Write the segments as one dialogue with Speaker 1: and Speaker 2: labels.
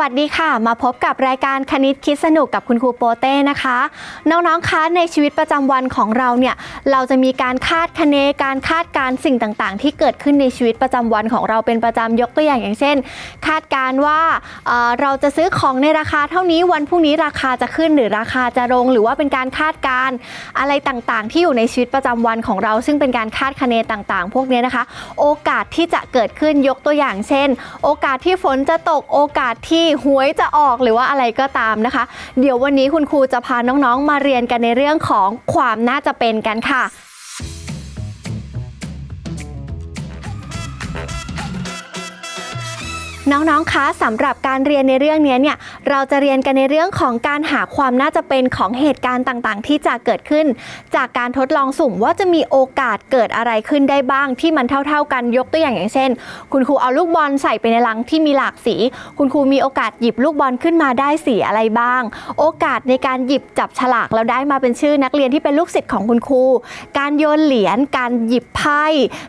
Speaker 1: วัสดีค่ะ มาพบกับรายการคณิตคิดสนุกกับคุณครูโปเต้นะคะ น้องๆคะในชีวิตประจำวันของเราเนี่ยเราจะมีการคาดคะเนการคาดการสิ่งต่างๆ ที่เกิดขึ้นในชีวิตประจำวันของเราเป็นประจำยกตัวอย่างอย่างเช่น คาดการว่าเเราจะซื้อของในราคาเท่านี้วันพรุ่งนี้ราคาจะขึ้นหรือราคาจะลง หรือว่าเป็นการคาดการอะไรต่างๆ ที่อยู่ในชีวิตประจำวันของเรา ซึ่งเป็นการคาดคะเนต่างๆ พวกนี้นะคะ โอกาสที่จะเกิดขึ้นยกตัวอย่างเช่น โอกาสที่ฝนจะตกโอกาสที่หวยจะออกหรือว่าอะไรก็ตามนะคะ เดี๋ยววันนี้คุณครูจะพาน้องๆมาเรียนกันในเรื่องของความน่าจะเป็นกันค่ะ น้องๆ คะสำหรับการเรียนในเรื่องนี้เนี่ยเราจะเรียนกันในเรื่องของการหาความน่าจะเป็นของเหตุการณ์ต่างๆ ที่จะเกิดขึ้น จากการทดลองสุ่มว่าจะมีโอกาสเกิดอะไรขึ้นได้บ้างที่มันเท่า ๆ กันยกตัวอย่างอย่างเช่น คุณครูเอาลูกบอลใส่ไปในลังที่มีหลากสี คุณครูมีโอกาสหยิบลูกบอลขึ้นมาได้สีอะไรบ้าง โอกาสในการหยิบจับฉลากแล้วได้มาเป็นชื่อนักเรียนที่เป็นลูกศิษย์ของคุณครู การโยนเหรียญการหยิบไพ่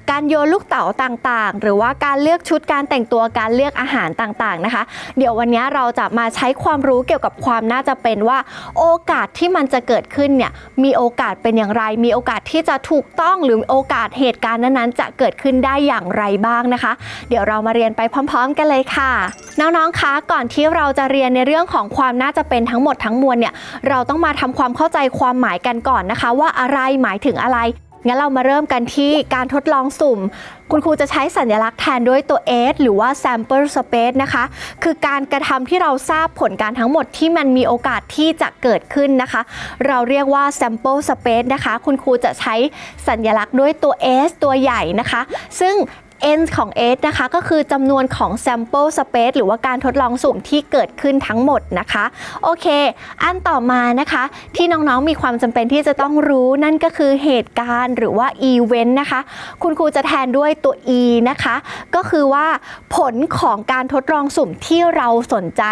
Speaker 1: การโยนลูกเต๋าต่างๆ หรือว่าการเลือกชุดการแต่งตัวการเลือกอาหารต่างๆนะคะ เดี๋ยววันนี้เราจะมาใช้ความรู้เกี่ยวกับความน่าจะเป็นว่า โอกาสที่มันจะเกิดขึ้นเนี่ยมีโอกาสเป็นอย่างไร มีโอกาสที่จะถูกต้องหรือโอกาสเหตุการณ์นั้นๆ จะเกิดขึ้นได้อย่างไรบ้างนะคะ เดี๋ยวเรามาเรียนไปพร้อม ๆ กันเลยค่ะ น้องๆคะก่อนที่เราจะเรียนในเรื่องของความน่าจะเป็นทั้งหมดทั้งมวลเนี่ยเราต้องมาทำความเข้าใจความหมายกันก่อนนะคะ ว่าอะไรหมายถึงอะไร งั้นเรามาเริ่มกันที่การทดลองสุ่ม คุณครูจะใช้สัญลักษณ์แทนด้วยตัว S หรือว่า sample space นะคะ คือการกระทำที่เราทราบผลการทั้งหมดที่มันมีโอกาสที่จะเกิดขึ้นนะคะ เราเรียกว่า sample space นะคะ คุณครูจะใช้สัญลักษณ์ด้วยตัว S ตัวใหญ่นะคะ ซึ่ง n ของ s นะคะ ก็คือจำนวนของ sample space หรือว่าการทดลองสุ่มที่เกิดขึ้นทั้งหมดนะคะ โอเค อันต่อมานะคะ ที่น้องๆมีความจำเป็นที่จะต้องรู้นั่นก็คือเหตุการณ์หรือว่า event นะคะ คุณครูจะแทนด้วยตัว e นะคะ ก็คือว่าผลของการทดลองสุ่มที่เราสนใจ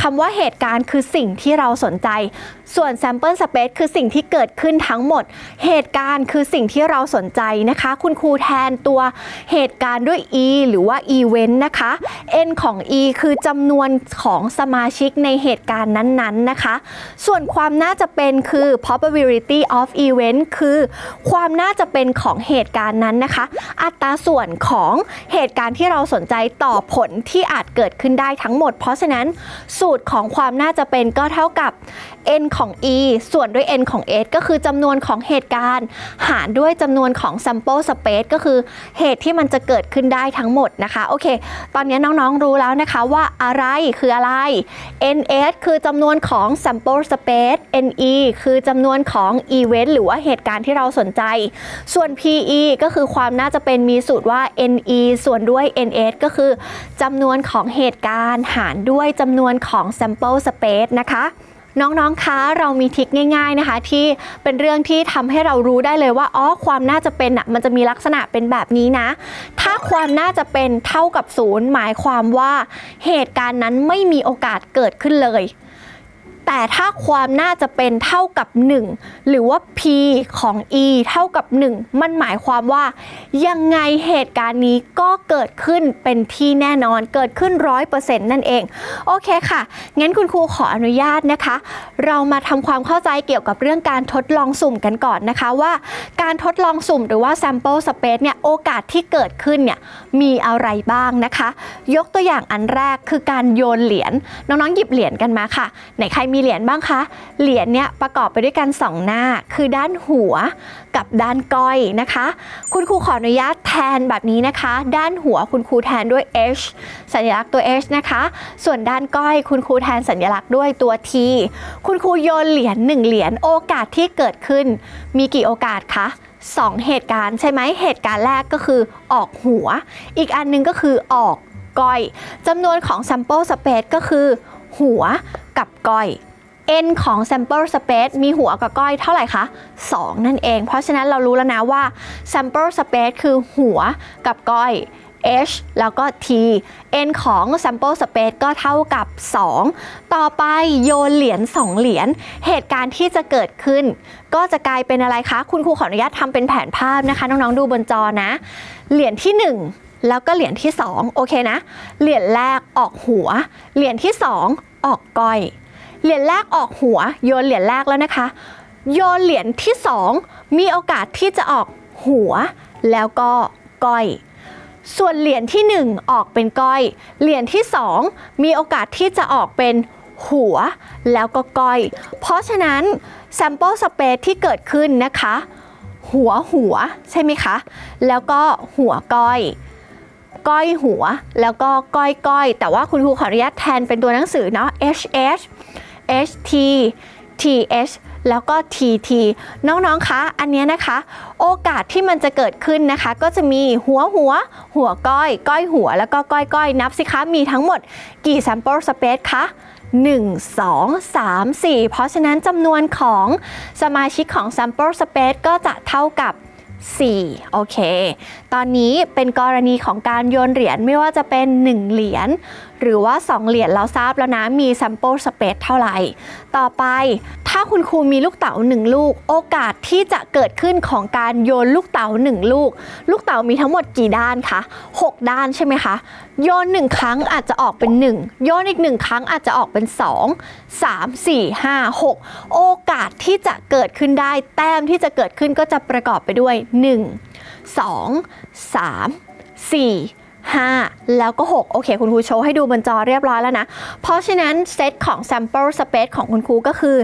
Speaker 1: คำว่าเหตุการณ์คือสิ่งที่เราสนใจ ส่วน sample space คือสิ่งที่เกิดขึ้นทั้งหมด เหตุการณ์คือสิ่งที่เราสนใจนะคะ คุณครูแทนตัวเหตุการณ์ด้วย e หรือว่า event นะคะ n ของ e คือจำนวนของสมาชิกในเหตุการณ์นั้นๆนะคะ ส่วนความน่าจะเป็นคือ probability of event คือความน่าจะเป็นของเหตุการณ์นั้นนะคะ อัตราส่วนของเหตุการณ์ที่เราสนใจต่อผลที่อาจเกิดขึ้นได้ทั้งหมด เพราะฉะนั้นสูตรของความน่าจะเป็นก็เท่ากับ n ของ e ส่วนด้วย n ของ s ก็คือจำนวนของเหตุการณ์ หารด้วยจำนวนของ sample space ก็คือเหตุที่มันจะเกิดขึ้นได้ทั้งหมดนะคะ โอเค ตอนนี้น้องๆรู้แล้วนะคะว่าอะไรคืออะไร ns คือจำนวนของ sample space ne คือจำนวนของ event หรือว่าเหตุการณ์ที่เราสนใจ ส่วน pe ก็คือความน่าจะเป็นมีสูตรว่า ne ส่วนด้วย ns ก็คือจำนวนของเหตุการณ์หารด้วยจำนวนของ sample space นะคะ น้องๆ คะเรามีทิคง่าย ๆนะคะ ที่เป็นเรื่องที่ทำให้เรารู้ได้เลยว่าอ๋อความน่าจะเป็นอะมันจะมีลักษณะเป็นแบบนี้นะ ถ้าความน่าจะเป็นเท่ากับศูนย์หมายความว่าเหตุการณ์นั้นไม่มีโอกาสเกิดขึ้นเลย แต่ถ้าความน่าจะเป็นเท่ากับ 1 หรือว่า p ของ e เท่ากับ 1 มันหมายความว่า ยังไงเหตุการณ์นี้ก็เกิดขึ้นเป็นที่แน่นอนเกิดขึ้น 100%นั่นเอง โอเคค่ะ งั้นคุณครูขออนุญาตนะคะ เรามาทำความเข้าใจเกี่ยวกับเรื่องการทดลองสุ่มกันก่อนนะคะว่า การทดลองสุ่มหรือว่า sample space เนี่ยโอกาสที่เกิดขึ้นเนี่ยมีอะไรบ้างนะคะ ยกตัวอย่างอันแรกคือการโยนเหรียญน้องๆหยิบเหรียญกันมาค่ะไหนใครมีีเหรียญบ้างคะ เหรียญเนี่ยประกอบไปด้วยกัน 2 หน้า คือด้านหัวกับด้านก้อยนะคะ คุณครูขออนุญาตแทนแบบนี้นะคะ ด้านหัวคุณครูแทนด้วย H สัญลักษณ์ตัว H นะคะ ส่วนด้านก้อยคุณครูแทนสัญลักษณ์ด้วยตัว T คุณครูโยนเหรียญ1เหรียญโอกาสที่เกิดขึ้น มีกี่โอกาสคะสองเหตุการณ์ใช่ไหมเหตุการณ์แรกก็คือออกหัว อีกอันหนึงก็คือออกก้อยจำนวนของ sample space ก็คือ หัวกับก้อย n ของ sample space มีหัวกับก้อยเท่าไหร่คะ 2 นั่นเอง เพราะฉะนั้นเรารู้แล้วนะว่า sample space คือหัวกับก้อย h แล้วก็ t n ของ sample space ก็เท่ากับ 2 ต่อไปโยนเหรียญ2เหรียญ เหตุการณ์ที่จะเกิดขึ้น ก็จะกลายเป็นอะไรคะ คุณครูขออนุญาตทำเป็นแผนภาพนะคะ น้องๆดูบนจอนะ เหรียญที่ 1 แล้วก็เหรียญที่ 2 โอเคนะ เหรียญแรกออกหัว เหรียญที่ 2 ออกก้อย เหรียญแรกออกหัว โยนเหรียญแรกแล้วนะคะ โยนเหรียญที่ 2 มีโอกาสที่จะออกหัว แล้วก็ก้อย ส่วนเหรียญที่ 1 ออกเป็นก้อย เหรียญที่ 2 มีโอกาสที่จะออกเป็นหัว แล้วก็ก้อย เพราะฉะนั้น sample space ที่เกิดขึ้นนะคะ หัวหัวใช่ไหมคะ แล้วก็หัวก้อย ก้อยหัว แล้วก็ก้อยก้อยแต่ว่าคุณครูขออนุญาตแทนเป็นตัวหนังสือเนาะ H H H T T H แล้วก็ T T น้องๆ คะ อันเนี้ยนะคะ โอกาสที่มันจะเกิดขึ้นนะคะ ก็จะมีหัวหัว หัวก้อย ก้อยหัว แล้วก็ก้อยก้อยนับสิคะ มีทั้งหมดกี่ sample space คะ 1 2 3 4 เพราะฉะนั้นจำนวนของสมาชิกของ sample space ก็จะเท่ากับ 4 โอเค ตอนนี้เป็นกรณีของการโยนเหรียญไม่ว่าจะเป็น 1 เหรียญหรือว่า 2 เหรียญเราทราบแล้วนะ มี sample space เท่าไหร่ ต่อไปถ้าคุณครูมีลูกเต๋า1 ลูก โอกาสที่จะเกิดขึ้นของการโยนลูกเต๋า1 ลูก ลูกเต๋ามีทั้งหมดกี่ด้านคะ 6 ด้านใช่ไหมคะ โยน 1 ครั้งอาจจะออกเป็น 1 โยนอีก 1 ครั้งอาจจะออกเป็น 2 3 4 5 6 โอกาสที่จะเกิดขึ้นได้ แต้มที่จะเกิดขึ้นก็จะประกอบไปด้วย 1 2 3 4 5 แล้วก็ 6 โอเค คุณครูโชว์ให้ดูบนจอเรียบร้อยแล้วนะ เพราะฉะนั้นเซตของ sample space ของคุณครูก็คือ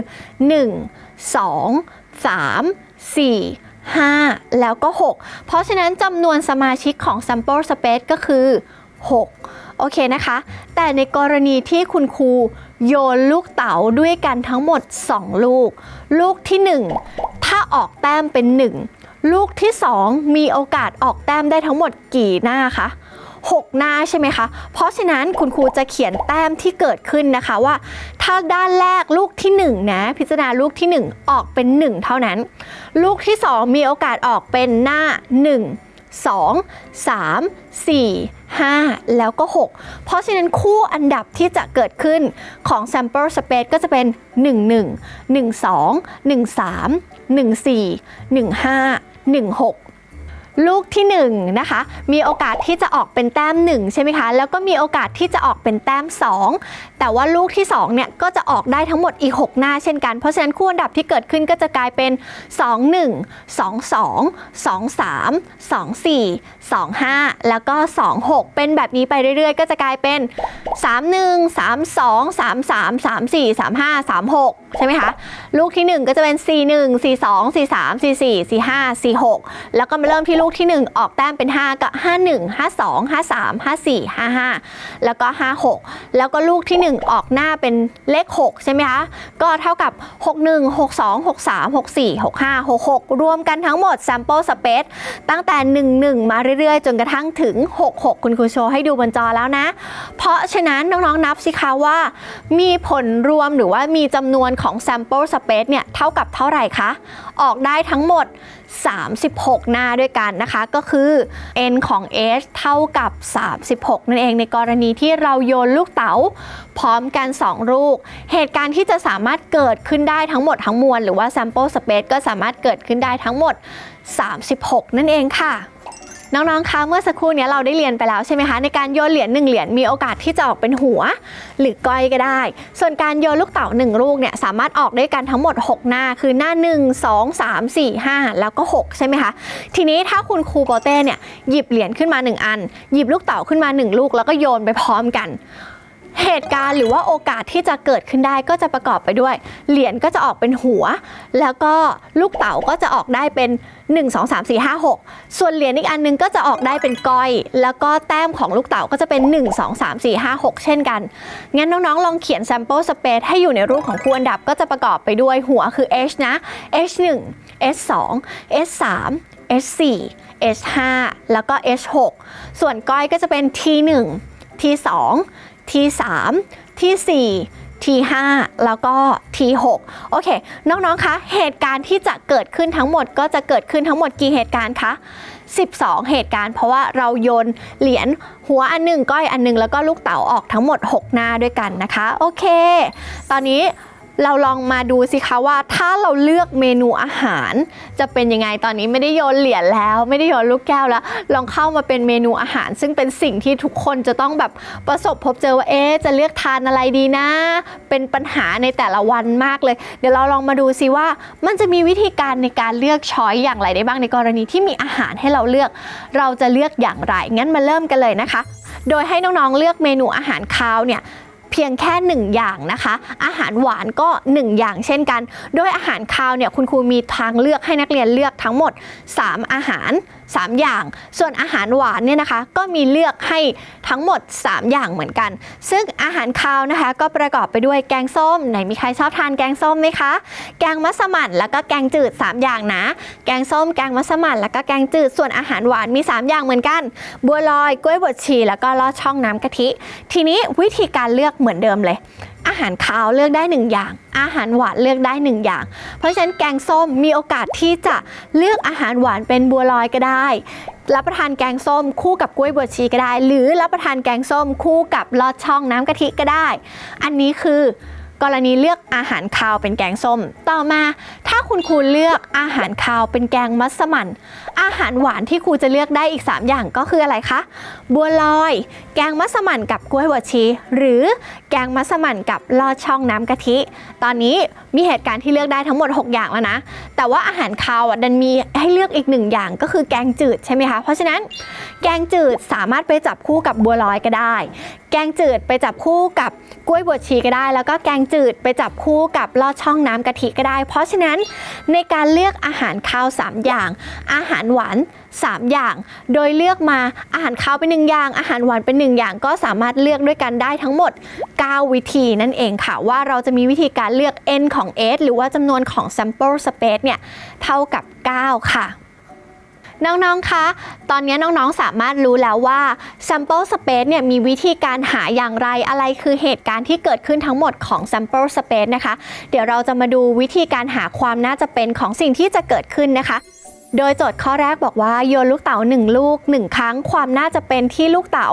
Speaker 1: 1 2 3 4 5 แล้วก็ 6 เพราะฉะนั้นจำนวนสมาชิกของ sample space ก็คือ 6 โอเคนะคะ แต่ในกรณีที่คุณครูโยนลูกเต๋าด้วยกันทั้งหมด 2 ลูก ลูกที่ 1 ถ้าออกแต้มเป็น 1 ลูกที่ 2 มีโอกาสออกแต้มได้ทั้งหมดกี่หน้าคะ 6 หน้าใช่ไหมคะ เพราะฉะนั้นคุณครูจะเขียนแต้มที่เกิดขึ้นนะคะว่า ถ้าด้านแรกลูกที่1นะพิจารณาลูกที่ 1 ออกเป็น 1 เท่านั้น ลูกที่ 2 มีโอกาสออกเป็นหน้า 1 2 3 4 5 แล้วก็ 6 เพราะฉะนั้นคู่อันดับที่จะเกิดขึ้นของ sample space ก็จะเป็น 1 1 1 2 1 3 1 4 1 5 1 6 ลูกที่1นะคะมีโอกาสที่จะออกเป็นแต้ม 1 ใช่ไหมคะ แล้วก็มีโอกาสที่จะออกเป็นแต้ม 2 แต่ว่าลูกที่2เนี่ยก็จะออกได้ทั้งหมดอีก 6 หน้าเช่นกัน เพราะฉะนั้นคู่อันดับที่เกิดขึ้นก็จะกลายเป็น 2 1 2 2 2 3 2 4 2 5 แล้วก็ 2 6 เป็นแบบนี้ไปเรื่อยๆ ก็จะกลายเป็น 3 1 3 2 3 3 3 4 3 5 3 6 ใช่ไหมคะ ลูกที่ 1 ก็จะเป็น 4 1 4 2 4 3 4 4 4 5 4 6 แล้วก็มาเริ่มที่ลูกที่ 1 ออกแต้มเป็น 5 ก็ 5 1 5 2 5 3 5 4 5 5 แล้วก็ 5 6 แล้วก็ลูกที่ 1 ออกหน้าเป็นเลข 6 ใช่ไหมคะ ก็เท่ากับ 6 1 6 2 6 3 6 4 6 5 6 6 รวมกันทั้งหมด sample space ตั้งแต่ 1 1 มาเรื่อยๆ จนกระทั่งถึง 6 6 คุณครูโชว์ให้ดูบนจอแล้วนะ เพราะฉะนั้นน้องๆนับสิคะว่า มีผลรวมหรือว่ามีจำนวนของ sample space เนี่ยเท่ากับเท่าไหร่คะ ออกได้ทั้งหมด 36 หน้าด้วยกันนะคะ ก็คือ n ของ h เท่ากับ 36 นั่นเองในกรณีที่เราโยนลูกเต๋าพร้อมกัน 2 ลูก เหตุการณ์ที่จะสามารถเกิดขึ้นได้ทั้งหมดทั้งมวลหรือว่า sample space ก็สามารถเกิดขึ้นได้ทั้งหมด 36 นั่นเองค่ะ น้องๆ คะ เมื่อสักครู่นี้เราได้เรียนไปแล้วใช่ไหมคะ ในการโยนเหรียญหนึ่งเหรียญมีโอกาสที่จะออกเป็นหัว หรือก้อยก็ได้ ส่วนการโยนลูกเต๋าหนึ่งลูกเนี่ยสามารถออกด้วยกันทั้งหมด 6 หน้า คือหน้า 1 2 3 4 5 แล้วก็ 6 ใช่ไหมคะ ทีนี้ถ้าคุณครูโปเต้เนี่ยหยิบเหรียญขึ้นมา 1 อัน หยิบลูกเต๋าขึ้นมา 1 ลูกแล้วก็โยนไปพร้อมกัน เหตุการณ์หรือว่าโอกาสที่จะเกิดขึ้นได้ก็จะประกอบไปด้วย เหรียญก็จะออกเป็นหัว แล้วก็ลูกเต๋าก็จะออกได้เป็น 1 2 3 4 5 6 ส่วนเหรียญอีกอันนึงก็จะออกได้เป็นก้อย แล้วก็แต้มของลูกเต๋าก็จะเป็น 1 2 3 4 5 6 เช่นกัน งั้นน้องๆ ลองเขียน sample space ให้อยู่ในรูปของคู่อันดับก็จะประกอบไปด้วยหัวคือ h นะ h 1 h 2 h 3 h 4 h 5แล้วก็ h 6ส่วนก้อยก็จะเป็น t 1 t 2 ที่3 t 4 T5 แล้วก็ T6 โอเค น้อง ๆ คะ เหตุการณ์ที่จะเกิดขึ้นทั้งหมดก็จะเกิดขึ้นทั้งหมดกี่เหตุการณ์คะ 12 เหตุการณ์ เพราะว่าเราโยนเหรียญหัวอันหนึ่งก้อยอันหนึงแล้วก็ลูกเต๋าออกทั้งหมด 6 หน้าด้วยกันนะคะ โอเค ตอนนี้ เราลองมาดูสิคะว่าถ้าเราเลือกเมนูอาหาร จะเป็นยังไงตอนนี้ไม่ได้โยนเหรียญแล้ว ไม่ได้โยนลูกแก้วแล้ว ลองเข้ามาเป็นเมนูอาหาร ซึ่งเป็นสิ่งที่ทุกคนจะต้องแบบประสบพบเจอว่าเอ๊จะเลือกทานอะไรดีนะ เป็นปัญหาในแต่ละวันมากเลย เดี๋ยวเราลองมาดูซิว่า มันจะมีวิธีการในการเลือกช้อยอย่างไรได้บ้างในกรณีที่มีอาหารให้เราเลือก เราจะเลือกอย่างไรงั้นมาเริ่มกันเลยนะคะ โดยให้น้องๆเลือกเมนูอาหารคาวเนี่ย เพียงแค่ 1 อย่างนะคะ อาหารหวานก็ 1 อย่างเช่นกัน โดยอาหารคาวเนี่ยคุณครูมีทางเลือกให้นักเรียนเลือกทั้งหมด 3 อาหาร 3 อย่าง ส่วนอาหารหวานเนี่ยนะคะ ก็มีเลือกให้ทั้งหมด 3 อย่างเหมือนกัน ซึ่งอาหารคาวนะคะ ก็ประกอบไปด้วยแกงส้มไหนมีใครชอบทานแกงส้มไหมคะ แกงมัสมั่นแล้วก็แกงจืด 3 อย่างนะ แกงส้มแกงมัสมั่นแล้วก็แกงจืดส่วนอาหารหวานมี 3 อย่างเหมือนกัน บัวลอยกล้วยบดชีแล้วก็ลอดช่องน้ำกะทิ ทีนี้วิธีการเลือกเหมือนเดิมเลย หารคาวเลือกได้หนึ่งอย่าง อาหารหวานเลือกได้หนึ่งอย่าง เพราะฉะนั้นแกงส้มมีโอกาสที่จะเลือกอาหารหวานเป็นบัวลอยก็ได้ รับประทานแกงส้มคู่กับกล้วยบวชชีก็ได้ หรือรับประทานแกงส้มคู่กับลอดช่องน้ำกะทิก็ได้ อันนี้คือ กรณีเลือกอาหารคาวเป็นแกงส้ม ต่อมาถ้าคุณครูเลือกอาหารคาวเป็นแกงมัสมั่น อาหารหวานที่ครูจะเลือกได้อีก 3 อย่างก็คืออะไรคะ บัวลอย แกงมัสมั่นกับกล้วยบวชชี หรือแกงมัสมั่นกับลอดช่องน้ำกะทิ ตอนนี้มีเหตุการณ์ที่เลือกได้ทั้งหมด 6 อย่างแล้วนะ แต่ว่าอาหารคาวอะดันมีให้เลือกอีกหนึ่งอย่างก็คือแกงจืดใช่ไหมคะ เพราะฉะนั้นแกงจืดสามารถไปจับคู่กับบัวลอยก็ได้ แกงจืดไปจับคู่กับกล้วยบวชชีก็ได้ แล้วก็แกงจืดไปจับคู่กับลอดช่องน้ำกะทิก็ได้ เพราะฉะนั้นในการเลือกอาหารคาว 3 อย่าง อาหารหวาน 3 อย่าง โดยเลือกมาอาหารคาวเป็นหนึ่งอย่าง อาหารหวานเป็นหนึ่งอย่าง ก็สามารถเลือกด้วยกันได้ทั้งหมด 9 วิธีนั่นเองค่ะ ว่าเราจะมีวิธีการเลือก n ของ s หรือว่าจำนวนของ sample space เนี่ยเท่ากับ 9 ค่ะ น้อง ๆ คะ ตอนนี้น้อง ๆ สามารถรู้แล้วว่า sample space เนี่ยมีวิธีการหาอย่างไร อะไรคือเหตุการณ์ที่เกิดขึ้นทั้งหมดของ sample space นะคะ เดี๋ยวเราจะมาดูวิธีการหาความน่าจะเป็นของสิ่งที่จะเกิดขึ้นนะคะ โดยโจทย์ข้อแรกบอกว่าโยนลูกเต๋า1 ลูก 1 ครั้ง ความน่าจะเป็นที่ลูกเต๋า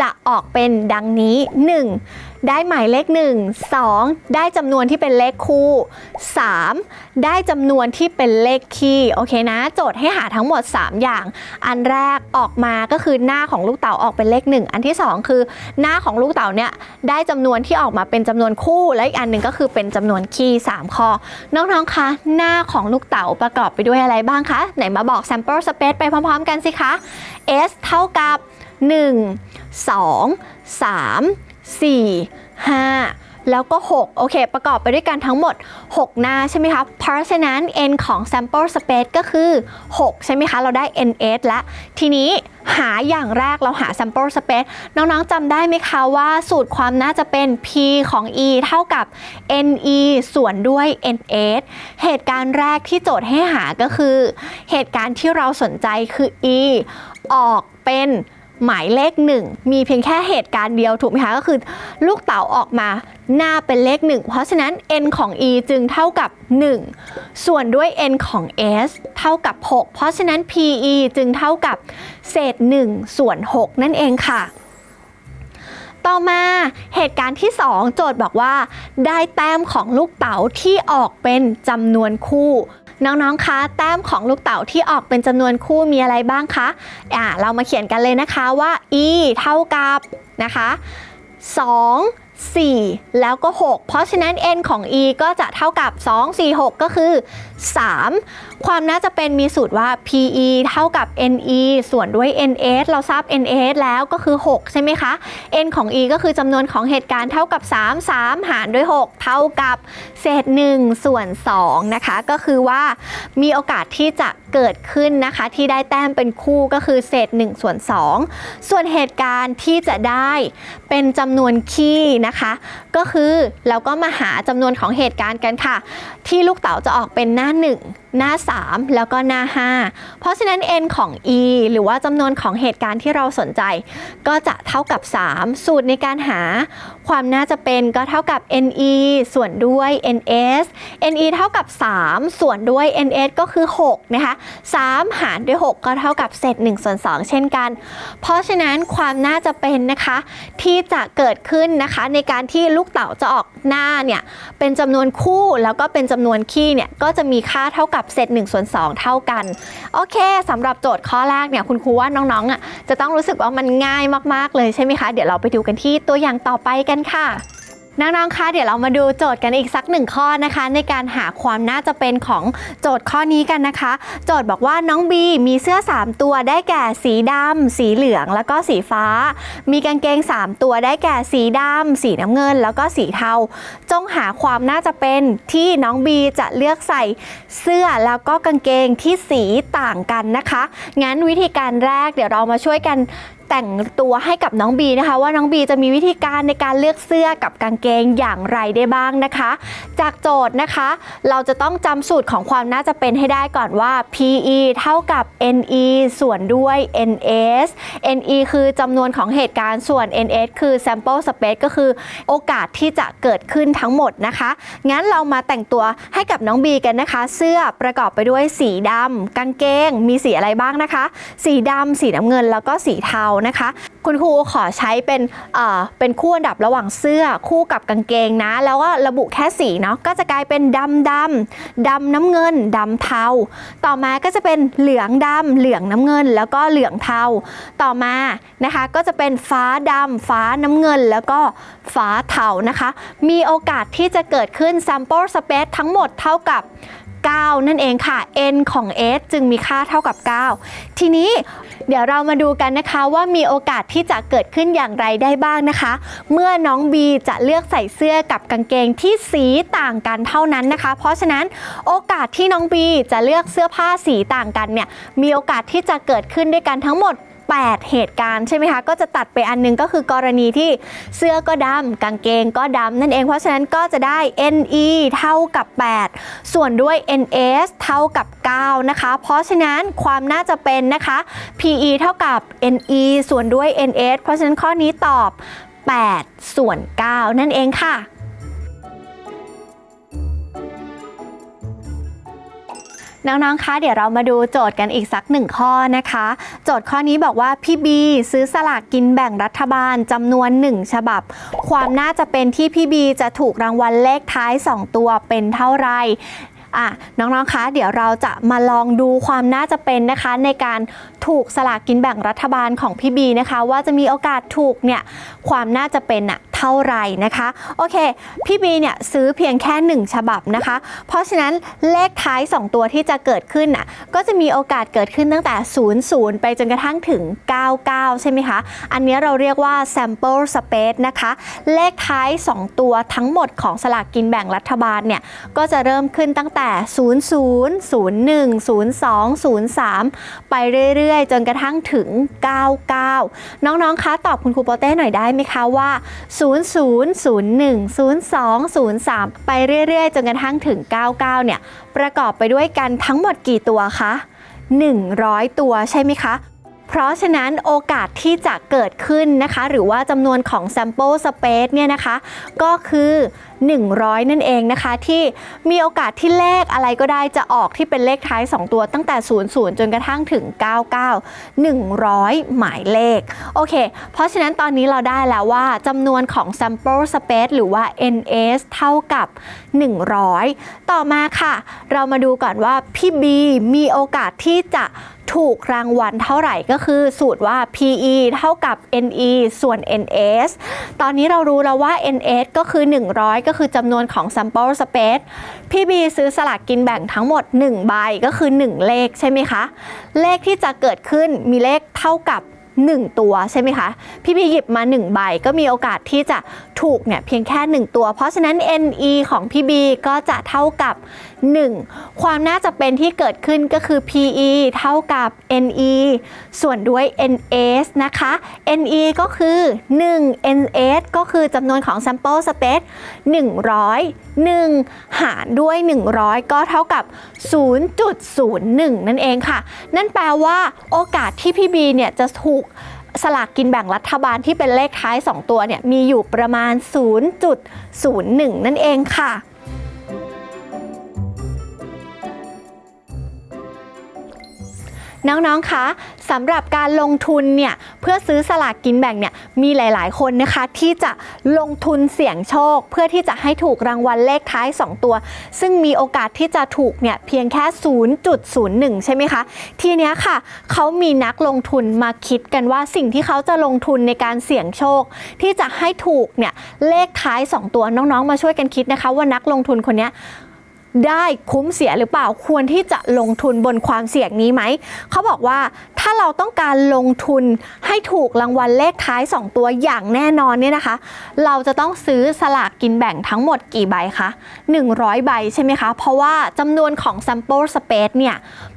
Speaker 1: จะออกเป็นดังนี้ 1. ได้หมายเลข 1 2. ได้จำนวนที่เป็นเลขคู่ 3. ได้จำนวนที่เป็นเลขคี่โอเคนะ โจทย์ให้หาทั้งหมด 3 อย่าง อันแรกออกมาก็คือหน้าของลูกเต๋าออกเป็นเลข 1 อันที่ 2 คือหน้าของลูกเต๋าเนี่ยได้จำนวนที่ออกมาเป็นจำนวนคู่ และอีกอันหนึ่งก็คือเป็นจำนวนคี่3ข้อน้องๆคะหน้าของลูกเต๋าประกอบไปด้วยอะไรบ้างคะไหนมาบอก sample space ไปพร้อมๆ กันสิคะ s เท่ากับ 1 2 3 4 5 แล้วก็ 6 โอเค ประกอบไปด้วยกันทั้งหมด 6 หน้าใช่ไหมคะ เพราะฉะนั้น n ของ sample space ก็คือ 6 ใช่ไหมคะ เราได้ ns แล้วทีนี้หาอย่างแรกเราหา sample space น้องๆจำได้ไหมคะว่าสูตรความน่าจะเป็น p ของ e เท่ากับ ne ส่วนด้วย ns เหตุการณ์แรกที่โจทย์ให้หาก็คือ เหตุการณ์ที่เราสนใจคือ e ออกเป็น หมายเลขหนึ่งมีเพียงแค่เหตุการณ์เดียวถูกไหมคะ ก็คือลูกเต๋าออกมาหน้าเป็นเลขหนึ่งเพราะฉะนั้น n ของ e จึงเท่ากับ 1 ส่วนด้วย n ของ s เท่ากับ 6 เพราะฉะนั้น pe จึงเท่ากับเศษ 1 ส่วน 6 นั่นเองค่ะต่อมาเหตุการณ์ที่ 2 โจทย์บอกว่า ได้แต้มของลูกเต๋าที่ออกเป็นจำนวนคู่ น้องๆ คะแต้มของลูกเต๋าที่ออกเป็นจำนวนคู่มีอะไรบ้างคะอ่าเรามาเขียนกันเลยนะคะว่า e เท่ากับนะคะ 2 4 แล้วก็ 6 เพราะฉะนั้น n ของ e ก็จะเท่ากับ 2 4 6 ก็คือ 3 ความน่าจะเป็นมีสูตรว่า pe เท่ากับ ne ส่วนด้วย ns เราทราบ ns แล้วก็คือ 6 ใช่ไหมคะ n ของ e ก็คือจำนวนของเหตุการณ์เท่ากับ 3 3 หารด้วย 6 เท่ากับเศษ 1 ส่วน 2 นะคะ ก็คือว่ามีโอกาสที่จะเกิดขึ้นนะคะ ที่ได้แต้มเป็นคู่ก็คือเศษ 1 ส่วน 2 ส่วนเหตุการณ์ที่จะได้เป็นจำนวนคี่นะคะ ก็คือเราก็มาหาจำนวนของเหตุการณ์กันค่ะ ที่ลูกเต๋าจะออกเป็นหน้าหนึ่ง หน้า 3 แล้วก็หน้า 5 เพราะฉะนั้น n ของ e หรือว่าจำนวนของเหตุการณ์ที่เราสนใจ ก็จะเท่ากับ 3 สูตรในการหา ความน่าจะเป็นก็เท่ากับ ne ส่วนด้วย ns ne เท่ากับ 3 ส่วนด้วย ns ก็คือ 6 นะคะ 3 หารด้วย 6 ก็เท่ากับเศษ1ส่วน2 เช่นกัน เพราะฉะนั้นความน่าจะเป็นนะคะ ที่จะเกิดขึ้นนะคะ ในการที่ลูกเต๋าจะออกหน้าเนี่ยเป็นจำนวนคู่แล้วก็เป็นจำนวนคี่เนี่ยก็จะมีค่าเท่ากับเศษ1ส่วน2 เท่ากัน โอเคสำหรับโจทย์ข้อแรกเนี่ยคุณครูว่าน้องๆอะจะต้องรู้สึกว่ามันง่ายมากๆเลยใช่ไหมคะ เดี๋ยวเราไปดูกันที่ตัวอย่างต่อไปกันค่ะ น้องๆ คะเดี๋ยวเรามาดูโจทย์กันอีกสักหนึ่งข้อนะคะ ในการหาความน่าจะเป็นของโจทย์ข้อนี้กันนะคะ โจทย์บอกว่าน้องบีมีเสื้อ 3 ตัวได้แก่สีดำสีเหลืองแล้วก็สีฟ้า มีกางเกง 3 ตัวได้แก่สีดำสีน้ำเงิน แล้วก็สีเทา จงหาความน่าจะเป็นที่น้องบีจะเลือกใส่เสื้อแล้วก็กางเกงที่สีต่างกันนะคะ งั้นวิธีการแรกเดี๋ยวเรามาช่วยกัน แต่งตัวให้กับน้องบีนะคะ ว่าน้องบีจะมีวิธีการในการเลือกเสื้อกับกางเกงอย่างไรได้บ้างนะคะ จากโจทย์นะคะ เราจะต้องจำสูตรของความน่าจะเป็นให้ได้ก่อนว่า PE เท่ากับ NE ส่วนด้วย NS NE คือจำนวนของเหตุการณ์ส่วน NS คือ sample space ก็คือโอกาสที่จะเกิดขึ้นทั้งหมดนะคะ งั้นเรามาแต่งตัวให้กับน้องบีกันนะคะ เสื้อประกอบไปด้วยสีดำกางเกง มีสีอะไรบ้างนะคะ สีดำสีน้ำเงินแล้วก็สีเทานะคะ คุณครูขอใช้เป็นเอ่อเป็นคู่อันดับระหว่างเสื้อคู่กับกางเกงนะ แล้วก็ระบุแค่สีเนาะก็จะกลายเป็นดำดำดำน้ำเงินดำเทา ต่อมาก็จะเป็นเหลืองดำเหลืองน้ำเงิน แล้วก็เหลืองเทา ต่อมานะคะก็จะเป็นฟ้าดำฟ้าน้ำเงิน แล้วก็ฟ้าเทานะคะ มีโอกาสที่จะเกิดขึ้น sample space ทั้งหมดเท่ากับ 9 นั่นเองค่ะ n ของ s จึงมีค่าเท่ากับ 9 ทีนี้เดี๋ยวเรามาดูกันนะคะว่ามีโอกาสที่จะเกิดขึ้นอย่างไรได้บ้างนะคะ เมื่อน้องบีจะเลือกใส่เสื้อกับกางเกงที่สีต่างกันเท่านั้นนะคะ เพราะฉะนั้นโอกาสที่น้องบีจะเลือกเสื้อผ้าสีต่างกันเนี่ยมีโอกาสที่จะเกิดขึ้นด้วยกันทั้งหมด 8 เหตุการณ์ใช่ไหมคะก็จะตัดไปอันหนึงก็คือกรณีที่เสื้อก็ดำกางเกงก็ดำนั่นเองเพราะฉะนั้นก็จะได้ NE เท่ากับ 8 ส่วนด้วย NS เท่ากับ 9 นะคะ เพราะฉะนั้นความน่าจะเป็นนะคะ PE เท่ากับ NE ส่วนด้วย NS เพราะฉะนั้นข้อนี้ตอบ 8 ส่วน 9 นั่นเองค่ะ น้องๆ คะ เดี๋ยวเรามาดูโจทย์กันอีกสักหนึ่งข้อนะคะ โจทย์ข้อนี้บอกว่าพี่บีซื้อสลากกินแบ่งรัฐบาลจำนวน 1 ฉบับ ความน่าจะเป็นที่พี่บีจะถูกรางวัลเลขท้าย 2 ตัวเป็นเท่าไหร่ อะน้องๆคะเดี๋ยวเราจะมาลองดูความน่าจะเป็นนะคะ ในการถูกสลากกินแบ่งรัฐบาลของพี่บีนะคะ ว่าจะมีโอกาสถูกเนี่ยความน่าจะเป็นอะเท่าไหร่นะคะโอเคพี่บีเนี่ยซื้อเพียงแค่ 1 ฉบับนะคะ เพราะฉะนั้นเลขท้าย 2 ตัวที่จะเกิดขึ้นน่ะก็จะมีโอกาสเกิดขึ้นตั้งแต่ 0 0 ไปจนกระทั่งถึง 99 ใช่ไหมคะ อันนี้เราเรียกว่า sample space นะคะ เลขท้าย 2 ตัวทั้งหมดของสลากกินแบ่งรัฐบาลเนี่ยก็จะเริ่มขึ้นตั้งแต่00 01 02 03 ไปเรื่อยๆ จนกระทั่งถึง 99 น้องๆ คะตอบคุณครูโปเต้หน่อยได้ไหมคะว่า 00 01 02 03 ไปเรื่อยๆ จนกระทั่งถึง 99 เนี่ย ประกอบไปด้วยกันทั้งหมดกี่ตัวคะ 100 ตัวใช่ไหมคะเพราะฉะนั้นโอกาสที่จะเกิดขึ้นนะคะ หรือว่าจำนวนของ sample space เนี่ยนะคะ ก็คือ100 นั่นเองนะคะ ที่มีโอกาสที่เลขอะไรก็ได้จะออกที่เป็นเลขท้าย 2 ตัวตั้งแต่ 00 จนกระทั่งถึง 99 100 หมายเลข โอเค เพราะฉะนั้นตอนนี้เราได้แล้วว่าจำนวนของ sample space หรือว่า ns เท่ากับ 100 ต่อมาค่ะ เรามาดูก่อนว่าพี่บีมีโอกาสที่จะถูกรางวัลเท่าไหร่ก็คือสูตรว่า PE เท่ากับ NE ส่วน NS ตอนนี้เรารู้แล้วว่า NS ก็คือ 100ก็คือจำนวนของ sample space พี่บีซื้อสลากกินแบ่งทั้งหมด 1 ใบก็คือ 1 เลขใช่ไหมคะ เลขที่จะเกิดขึ้นมีเลขเท่ากับ 1 ตัวใช่ไหมคะ พี่บีหยิบมา 1 ใบก็มีโอกาสที่จะถูกเนี่ยเพียงแค่ 1 ตัว เพราะฉะนั้น NE ของพี่บีก็จะเท่ากับ1 ความน่าจะเป็นที่เกิดขึ้นก็คือ PE เท่ากับ NE ส่วนด้วย NS นะคะ NE ก็คือ 1 NS ก็คือจำนวนของ sample space 100 1 หารด้วย 100 ก็เท่ากับ 0.01 นั่นเองค่ะ นั่นแปลว่าโอกาสที่พี่บีเนี่ยจะถูกสลากกินแบ่งรัฐบาลที่เป็นเลขท้าย 2 ตัวเนี่ยมีอยู่ประมาณ 0.01 นั่นเองค่ะ น้องๆ คะสำหรับการลงทุนเนี่ยเพื่อซื้อสลากกินแบ่งเนี่ยมีหลายๆ คนนะคะที่จะลงทุนเสี่ยงโชค เพื่อที่จะให้ถูกรางวัลเลขท้าย 2 ตัว ซึ่งมีโอกาสที่จะถูกเนี่ยเพียงแค่ 0.01 ใช่ไหมคะ ทีเนี้ยค่ะเขามีนักลงทุนมาคิดกันว่าสิ่งที่เขาจะลงทุนในการเสี่ยงโชค ที่จะให้ถูกเนี่ยเลขท้าย 2 ตัวน้องๆ มาช่วยกันคิดนะคะ ว่านักลงทุนคนเนี้ย ได้คุ้มเสียหรือเปล่าควรที่จะลงทุนบนความเสี่ยงนี้ไหมเขาบอกว่าถ้าเราต้องการลงทุนให้ถูกรางวัลเลขท้าย 2 ตัวอย่างแน่นอนเนี่ยนะคะ เราจะต้องซื้อสลากกินแบ่งทั้งหมดกี่ใบคะ100 ใบใช่ไหมคะ เพราะว่าจำนวนของ sample space เนี่ย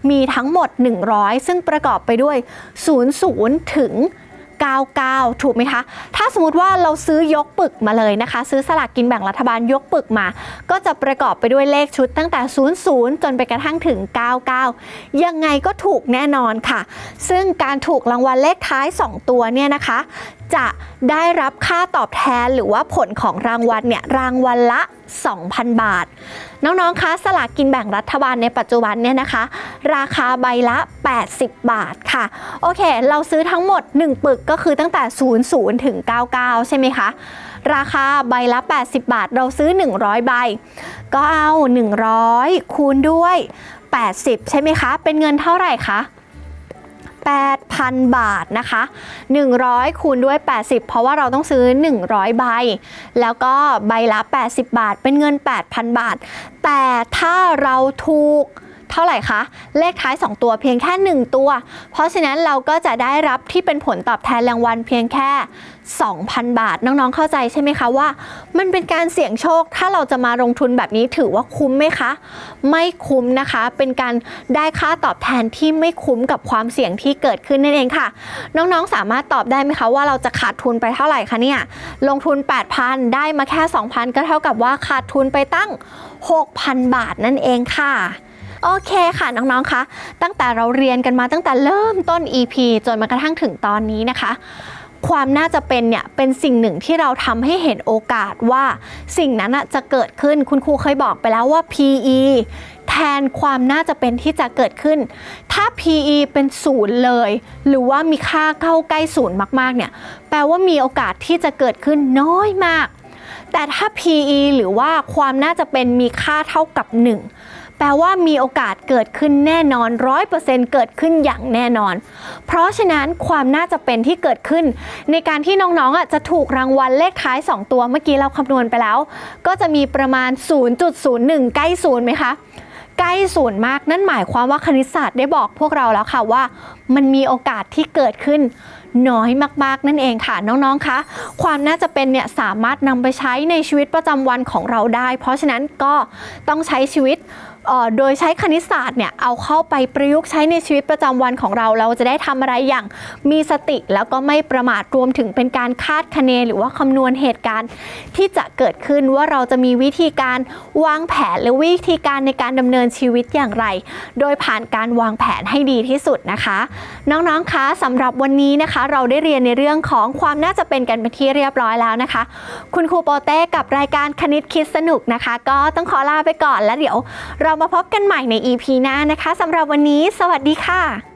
Speaker 1: มีทั้งหมด 100 ซึ่งประกอบไปด้วย 00 ถึง 99 ถูกไหมคะ ถ้าสมมติว่าเราซื้อยกปึกมาเลยนะคะ ซื้อสลากกินแบ่งรัฐบาลยกปึกมา ก็จะประกอบไปด้วยเลขชุดตั้งแต่ 00 จนไปกระทั่งถึง 99 ยังไงก็ถูกแน่นอนค่ะ ซึ่งการถูกรางวัลเลขท้าย 2 ตัวเนี่ยนะคะ จะได้รับค่าตอบแทนหรือว่าผลของรางวัลเนี่ยรางวัลละ 2,000 บาท น้องๆ คะสลากกินแบ่งรัฐบาลในปัจจุบันเนี่ยนะคะ ราคาใบละ 80 บาทค่ะ โอเค เราซื้อทั้งหมด 1 ปึกก็คือตั้งแต่ 00 ถึง 99 ใช่ไหมคะ ราคาใบละ 80 บาท เราซื้อ 100 ใบ ก็เอา 100 คูณด้วย 80 ใช่ไหมคะ เป็นเงินเท่าไหร่คะ 8,000 บาทนะคะ 100 คูณด้วย 80 เพราะว่าเราต้องซื้อ 100 ใบ แล้วก็ใบละ 80 บาท เป็นเงิน 8,000 บาท แต่ถ้าเราถูก เท่าไหร่คะ เลขท้าย 2 ตัวเพียงแค่ 1 ตัว เพราะฉะนั้นเราก็จะได้รับที่เป็นผลตอบแทนรางวัลเพียงแค่ 2,000 บาท น้องๆเข้าใจใช่ไหมคะว่า มันเป็นการเสี่ยงโชค ถ้าเราจะมาลงทุนแบบนี้ถือว่าคุ้มไหมคะ ไม่คุ้มนะคะ เป็นการได้ค่าตอบแทนที่ไม่คุ้มกับความเสี่ยงที่เกิดขึ้นนั่นเองค่ะ น้องๆสามารถตอบได้ไหมคะว่าเราจะขาดทุนไปเท่าไหร่คะเนี่ยลงทุน 8,000 ได้มาแค่ 2,000 ก็เท่ากับว่าขาดทุนไปตั้ง 6,000 บาทนั่นเองค่ะ โอเคค่ะน้องๆ คะ ตั้งแต่เราเรียนกันมาตั้งแต่เริ่มต้น EP จนมากระทั่งถึงตอนนี้นะคะ ความน่าจะเป็นเนี่ยเป็นสิ่งหนึ่งที่เราทำให้เห็นโอกาสว่าสิ่งนั้นจะเกิดขึ้นคุณครูเคยบอกไปแล้วว่า PE แทนความน่าจะเป็นที่จะเกิดขึ้น ถ้า PE เป็นศูนย์เลย หรือว่ามีค่าเข้าใกล้ศูนย์มากๆ เนี่ย แปลว่ามีโอกาสที่จะเกิดขึ้นน้อยมาก แต่ถ้า PE หรือว่าความน่าจะเป็นมีค่าเท่ากับ 1 แปลว่ามีโอกาสเกิดขึ้นแน่นอน 100%เกิดขึ้นอย่างแน่นอน เพราะฉะนั้นความน่าจะเป็นที่เกิดขึ้น ในการที่น้องๆจะถูกรางวัลเลขท้าย 2 ตัวเมื่อกี้เราคำนวณไปแล้ว ก็จะมีประมาณ 0.01 ใกล้ศูนย์ไหมคะใกล้ศูนย์มากนั่นหมายความว่าคณิตศาสตร์ได้บอกพวกเราแล้วค่ะว่า มันมีโอกาสที่เกิดขึ้นน้อยมากๆ นั่นเองค่ะน้องๆ คะ ความน่าจะเป็นเนี่ยสามารถนำไปใช้ในชีวิตประจำวันของเราได้ เพราะฉะนั้นก็ต้องใช้ชีวิต โดยใช้คณิตศาสตร์เนี่ยเอาเข้าไปประยุกต์ใช้ในชีวิตประจำวันของเรา เราจะได้ทำอะไรอย่างมีสติแล้วก็ไม่ประมาทรวมถึงเป็นการคาดคะเน หรือว่าคำนวณเหตุการณ์ที่จะเกิดขึ้นว่าเราจะมีวิธีการวางแผนหรือวิธีการในการดำเนินชีวิตอย่างไร โดยผ่านการวางแผนให้ดีที่สุดนะคะ น้องๆคะสำหรับวันนี้นะคะ เราได้เรียนในเรื่องของความน่าจะเป็นกันเป็นที่เรียบร้อยแล้วนะคะ คุณครูโปเต้กับรายการคณิตคิดสนุกนะคะ ก็ต้องขอลาไปก่อนแล้วเดี๋ยวเรามาพบกันใหม่ใน EP หน้านะคะสำหรับวันนี้ สวัสดีค่ะ